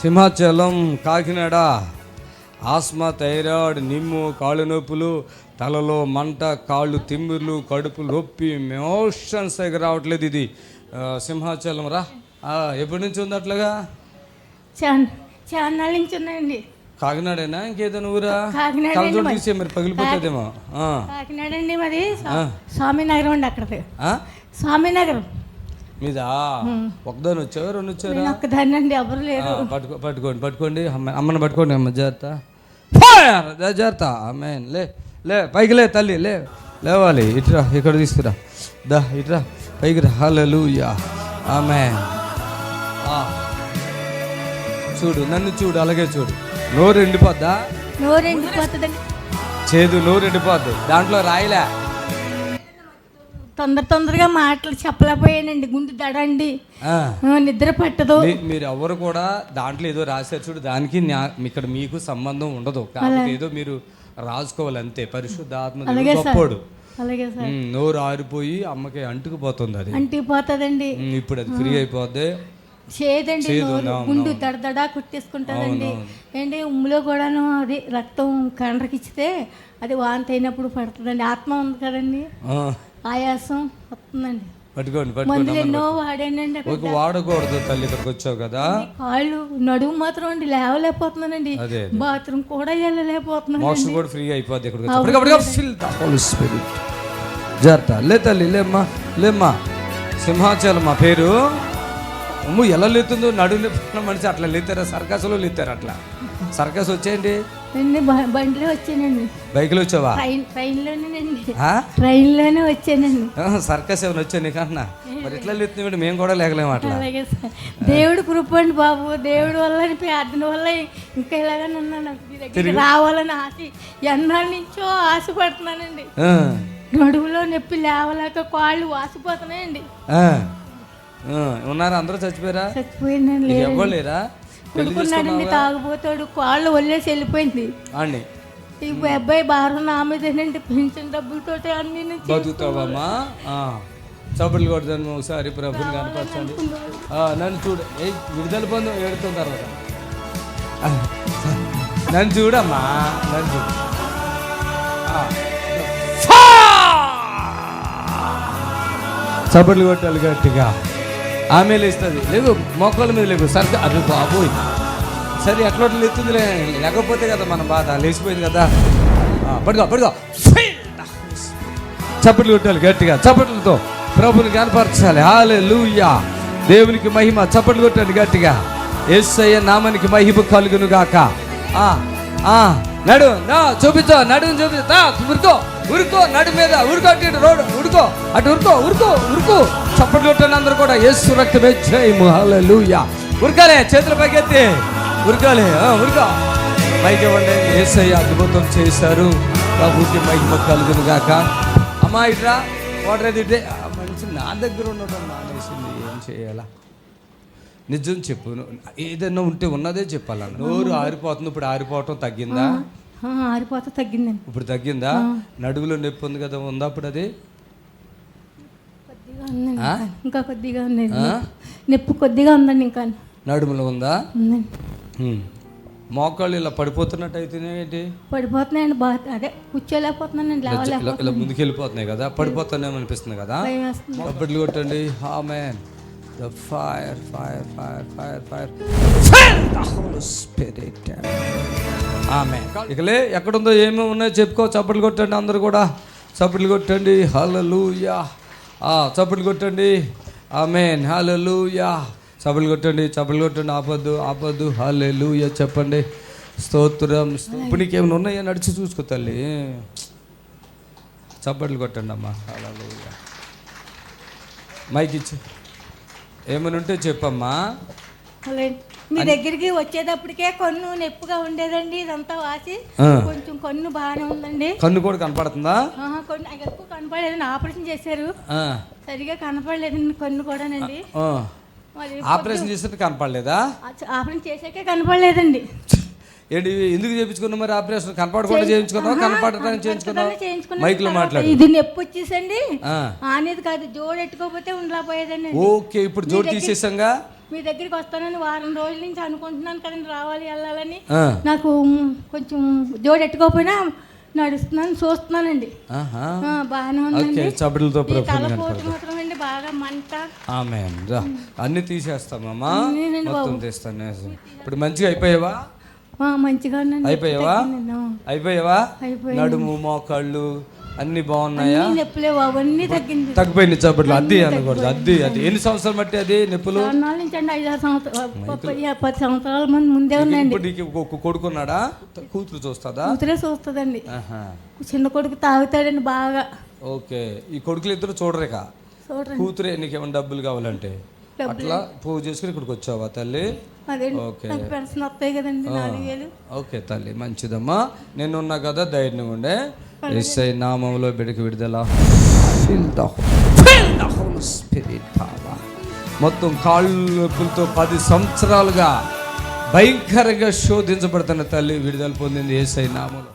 Simhachalam Kakinada. Asma thyroid నిమ్ము కాళ్ళు నొప్పులు తలలో మంట కాళ్ళు తిమ్మిర్లు కడుపు నొప్పి మోషన్స్ దగ్గర రావట్లేదు ఇది. సింహాచలం రా. ఎప్పటి నుంచి ఉంది అట్లాగా? చాలా నుంచి ఉన్నాయండి. కాకినాడేనా? ఇంకేదైనా ఊరా? కాకినాడ తీసే మరి. పగిలిపోతుందేమో. కాకినాడ అండి మరి? స్వామినగరం అండి అక్కడికి ఆ? స్వామినగరం. మీదా? ఒకదాని వచ్చావా రెండు వచ్చారా? ఎవరు లేరు. పట్టుకో పట్టుకోండి పట్టుకోండి. అమ్మ అమ్మని పట్టుకోండి అమ్మ జాగ్రత్త. జాగ్రత్త. అమ్మే లే లే పైకి లే తల్లి లే. లేవాలి ఇట్రా ఇక్కడ తీసుకురా. దా ఇట్రా పైకి రా. హల్లెలూయా. ఆమె చూడు నన్ను చూడు అలాగే చూడు. నోరు ఎండిపోద్దా? నోరు ఎండిపోతుందండి. చేదు నోరు ఎండిపోద్దు. దాంట్లో రాయలే. తొందర తొందరగా మాటలు చెప్పలేకపోయానండి. గుండె దడండి. నిద్ర పట్టదు. మీరు ఎవరు కూడా దాంట్లో ఏదో రాశారు చూడు దానికి ఇక్కడ మీకు సంబంధం ఉండదు. ఏదో మీరు రాసుకోవాలి అంతే. పరిశుద్ధాత్మ గొప్పోడు. నోరు ఆరిపోయి అమ్మకి అంటుకుపోతుంది అది. అంటిపోతుందండి ఉమ్, ఇప్పుడు అది ఫ్రీ అయిపోద్ది చేదండి గుండు దడదడా కుట్టేసుకుంటుందండి. ఏంటి ఉమ్ములో కూడాను అది రక్తం కండ్రకిచ్చితే అది వాంతి అయినప్పుడు పడుతుందండి. ఆత్మ ఉంది కదండి. ఆయాసం వస్తుందండి. పట్టుకోండి పట్టుకోండి మందులు ఎన్నో వాడానండి ఒక వాడకూడదు తల్లి ఇక్కడికి వచ్చావు కదా. కాళ్ళు నడుము మాత్రం అండి లేవలేకపోతున్నానండి. అదే బాత్రూమ్ కూడా వెళ్ళలేకపోతున్నాను మోషన్ కూడా ఫ్రీ అయిపోద్ది ఇక్కడికి స్పిరిట్. జాగ్రత్త. లే తల్లి లేమ్మా లేమ్మా. సింహాచలం మా పేరు. అమ్ము ఎలా లేతుందో నొప్పున్న మనిషి అట్లా లేతారా? సర్కస్లో లేతారు అట్లా? సర్కస్ వచ్చేయండి. బండిలో వచ్చానండి. బైక్లో వచ్చావా? ట్రైన్ ట్రైన్లోనేనండి ఆ? ట్రైన్లోనే వచ్చానండి. సర్కస్ ఏమైనా వచ్చా నీకన్నా? మరి ఎట్లా లేతుంది మేము కూడా లేకలేము అట్లా. దేవుడు కృప అండి బాబు. దేవుడు వల్ల ప్రార్థన వల్ల ఇంకా ఇలాగనే ఉన్నాను. రావాలని ఆశ ఎన్నాళ్ళ నుంచో ఆశపడుతున్నానండి. నడువులో నొప్పి లేవలేక కాళ్ళు వాసిపోతున్నాయండి. ఉన్నారా? అందరూ చచ్చిపోయారా? చచ్చిపోయిందండి నీకు ఎవ్వరు లేరా? పెళ్ళి కొడుకున్నాడండి తాగుపోతాడు కాళ్ళు వదిలేసి వెళ్ళిపోయింది. అండి ఈ అబ్బాయి బారు నా మీదేనండి పెన్షన్ డబ్బులతో అన్ని బతుకుతావమ్మా? చప్పట్లు కొడతాను ఒకసారి ప్రభుని కనపరచండి. ఆ, నన్ను చూడు. ఏ విడుదల పొందు ఏడుతున్న తర్వాత. నన్ను చూడమ్మా. నన్ను చూడు. చప్పట్లు కొట్టాలి గట్టిగా. ఆమె లేస్తుంది. లేదు మోకాల మీద లేవు. సరిగ్గా అది బాబోయ్ సరే ఎట్లా లేస్తుందిలే? లేకపోతే కదా మన బాధ. లేచిపోయింది కదా. ఆ, పడుకో పడుకో. చప్పట్లు కొట్టాలి గట్టిగా. చప్పట్లతో ప్రభుని కనపరచాలి హాలే లూయా దేవునికి మహిమ. చప్పట్లు కొట్టాలి గట్టిగా. ఎస్ఐ నామానికి మహిమ కలుగును గాక ఆ, ఆ, నడు నా చూపించో నడుని చూపించు. తా, ఉరుకో ఉరుకో నడు మీద ఉరుకో అటు ఇటు ఉరుకో అటు ఉరుకో ఉరుకో ఉరుకో. చప్పట్లు కొట్టండి అందరూ కూడా యేసు రక్తమే జయము. హల్లెలూయా. ఉరకాలే చేతుల పైకెత్తి. ఉరకాలి ఆ, ఉరుకో. పైకి ఇవ్వండి. ఏసయ్య అద్భుతం చేశారు. ప్రభుకి మహిమ కలుగును గాక. అమ్మా ఇట్రా వాటర్ అది నా దగ్గర ఉండడం మానేసింది. ఏం చేయాలా? నిజం చెప్పు. ఏదైనా ఉంటే ఉన్నదే చెప్పాలా నోరు ఆరిపోతుంది. ఇప్పుడు ఆరిపోవటం తగ్గిందా? ఆ, ఆరిపోతే తగ్గిందండి. ఇప్పుడు తగ్గిందా? నడువులో నొప్పి ఉంది కదా ఉందా అప్పుడు అది? ఇంకా. కొద్దిగా ఉందండి. ఆ? నొప్పి కొద్దిగా ఉందండి ఇంకా. నడుములో ఉందా. మోకాళ్ళు ఇలా పడిపోతున్నట్టు అయితేనే ఏంటి? పడిపోతున్నాయండి బాగా అదే కూర్చోలేకపోతున్నానండి ఇలా ముందుకు వెళ్ళిపోతున్నాయి కదా పడిపోతానేమో అనిపిస్తుంది కదా? భయం వేస్తుంది చప్పట్లు కొట్టండి amen the fire fire fire fire fire spirit amen ఇకలే ఎక్కడుందో ఏమేమి ఉన్నాయో చెప్పుకో చప్పట్లు కొట్టండి అందరు కూడా. చప్పట్లు కొట్టండి. హల్లెలూయా ఆ చప్పట్లు కొట్టండి. ఆమెన్ హల్లెలూయా చప్పట్లు కొట్టండి చప్పట్లు కొట్టండి. ఆపద్దు ఆపద్దు. హల్లెలూయా చెప్పండి. స్తోత్రం. స్తో- ఇప్పుడు నీకేమైనా ఉన్నాయో? నడిచి చూసుకో తల్లి. చప్పట్లు కొట్టండి అమ్మా. హల్లెలూయా మైక్ ఇచ్చి. ఏమైనా ఉంటే చెప్పమ్మా మీ దగ్గరికి వచ్చేటప్పటికే కన్ను నొప్పిగా ఉండేదండి ఇదంతా వాసి. కొంచెం కన్ను బాగానే ఉందండి. కన్ను కూడా కనపడుతుందా? కొన్ని ఎక్కువ కనపడలేదండి ఆపరేషన్ చేశారు. సరిగా కనపడలేదండి కన్ను కూడానండి. ఆపరేషన్ చేస్తే కనపడలేదా? ఆపరేషన్ చేశాకే కనపడలేదండి. ఏంటి ఎందుకు చేయించుకున్నావు మరి ఆపరేషన్? కనపడకుండా చేయించుకున్నావు? కనపడటానికి చేయించుకున్నావు? చేయించుకున్న మైక్లో మాట్లాడు. ఇది నొప్పి వచ్చేసండి. అనేది కాదు జోడు ఎట్టుకోకపోతే ఉండలేకపోయేదండి ఓకే ఇప్పుడు జోడు తీసేసాంగా? మీ దగ్గరికి వస్తానని వారం రోజుల నుంచి అనుకుంటున్నాను కదండి రావాలి వెళ్ళాలని. నాకు కొంచెం జోడు ఎట్టుకోకపోయినా నడుస్తున్నాను చూస్తున్నానండి. బాగానే ఉందండి. చప్పట్లతో ఈ ప్రభుని తలపోటు కనపడతాం మాత్రం అండి బాగా మంట. ఆమె అన్ని తీసేస్తామమ్మా మొత్తం తీస్తాను. ఇప్పుడు మంచిగా అయిపోయావా? మంచిగా అయిపోయావా. అయిపోయావా. నడుము మోకాళ్ళు అన్ని బాగున్నాయా? అవన్నీ తగ్గింది. తగ్గిపోయింది చప్పట్లు అద్ది అనకూడదు అద్ది అది ఎన్ని సంవత్సరాలు బట్టి అది నొప్పులు? నుంచి అండి ఐదారు సంవత్సరాలు పది సంవత్సరాల ముందు నీకు ఒక కొడుకున్నాడా? కూతురు చూస్తుందా? కూతురే చూస్తుందండి. చిన్న కొడుకు తాగుతాడండి బాగా. ఓకే. ఈ కొడుకులు ఇద్దరు చూడరేక? కూతురే నీకేమైనా డబ్బులు కావాలంటే? అట్లా పూజ చేసుకుని ఇక్కడికి వచ్చావా తల్లి? ఓకే. ఓకే తల్లి మంచిదమ్మా. నేను ఉన్నా కదా ధైర్యంగా ఉండే. ఎస్ఐ నామంలో బిడకి విడుదల. మొత్తం కాళ్ళు నొప్పులతో పది సంవత్సరాలుగా భయంకరంగా శోధించబడుతున్న తల్లి విడుదల పొందింది ఏసై నామంలో.